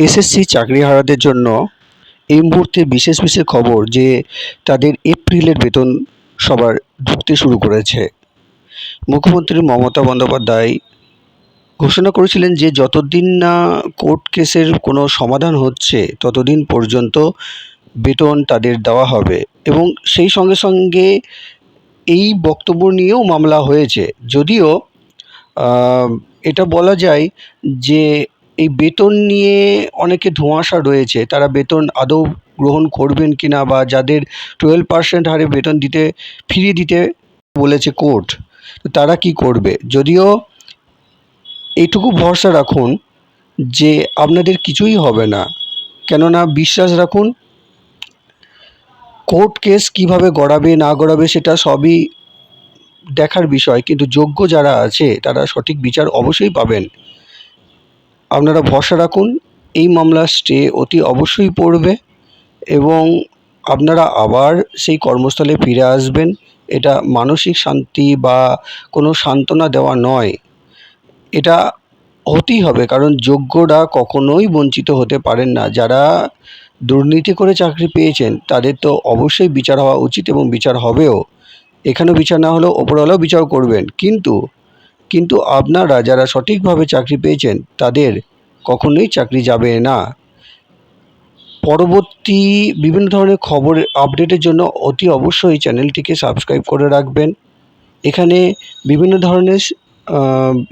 SSC চাকরি চাকরিহারাদের জন্য এই মুহূর্তে বিশেষ বিশেষ খবর যে তাদের এপ্রিলের বেতন সবার ঢুকতে শুরু করেছে। মুখ্যমন্ত্রী মমতা বন্দ্যোপাধ্যায় ঘোষণা করেছিলেন যে যতদিন না কোর্ট কেসের কোনো সমাধান হচ্ছে, ততদিন পর্যন্ত বেতন তাদের দেওয়া হবে এবং সেই সঙ্গে সঙ্গে এই বক্তব্য নিয়েও মামলা হয়েছে। যদিও এটা বলা যায় যে এই বেতন নিয়ে অনেকে ধোঁয়াশা রয়েছে। তারা বেতন আদৌ গ্রহণ করবেন কি না বা যাদের টুয়েলভ পার্সেন্ট হারে বেতন দিতে, ফিরিয়ে দিতে বলেছে কোর্ট, তো তারা কি করবে? যদিও এইটুকু ভরসা রাখুন যে আপনাদের কিছুই হবে না। কেননা বিশ্বাস রাখুন, কোর্ট কেস কীভাবে গড়াবে, না গড়াবে সেটা সবই দেখার বিষয়। কিন্তু যোগ্য যারা আছে, তারা সঠিক বিচার অবশ্যই পাবেন। আপনারা ভরসা রাখুন, এই মামলার স্টে অতি অবশ্যই পড়বে এবং আপনারা আবার সেই কর্মস্থলে ফিরে আসবেন। এটা মানসিক শান্তি বা কোনো সান্ত্বনা দেওয়া নয়। এটা হতেই হবে, কারণ যোগ্যরা কখনোই বঞ্চিত হতে পারেন না। যারা দুর্নীতি করে চাকরি পেয়েছেন, তাদের তো অবশ্যই বিচার হওয়া উচিত এবং বিচার হবেও। এখানেও বিচার না হলেও ওপরওয়ালাও বিচার করবেন। কিন্তু কিন্তু আপনারা যারা সঠিকভাবে চাকরি পেয়েছেন, তাদের কখনোই চাকরি যাবে না। পরবর্তী বিভিন্ন ধরনের খবর আপডেটের জন্য অতি অবশ্যই চ্যানেলটিকে সাবস্ক্রাইব করে রাখবেন। এখানে বিভিন্ন ধরনের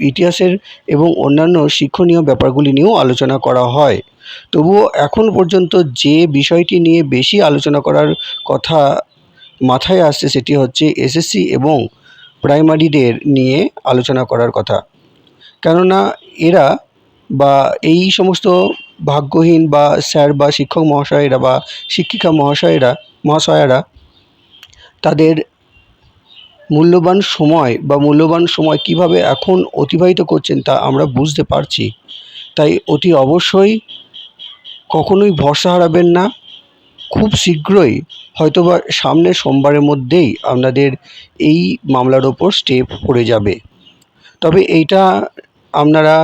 ইতিহাসের এবং অন্যান্য শিক্ষণীয় ব্যাপারগুলি নিয়েও আলোচনা করা হয়। তবুও এখন পর্যন্ত যে বিষয়টি নিয়ে বেশি আলোচনা করার কথা মাথায় আসছে সেটি হচ্ছে এসএসসি এবং প্রাইমারিদের নিয়ে আলোচনা করার কথা। কেননা এরা বা এই সমস্ত ভাগ্যহীন বা স্যার বা শিক্ষক মহাশয়েরা বা শিক্ষিকা মহাশয়েরা, মহাশয়ারা তাদের মূল্যবান সময় বা মূল্যবান সময় কীভাবে এখন অতিবাহিত করছেন তা আমরা বুঝতে পারছি। তাই অতি অবশ্যই কখনোই ভরসা হারাবেন না। খুব শীঘ্রই হয়তোবা সামনের সোমবারের মধ্যেই আপনাদের এই মামলার ওপর স্টেপ পড়ে যাবে। তবে এইটা আপনারা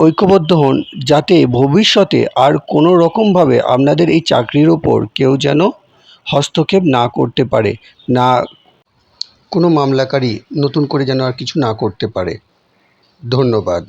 ঐক্যবদ্ধ হন যাতে ভবিষ্যতে আর কোনো রকমভাবে আপনাদের এই চাকরির ওপর কেউ যেন হস্তক্ষেপ না করতে পারে, না কোনো মামলাকারী নতুন করে যেন আর কিছু না করতে পারে। ধন্যবাদ।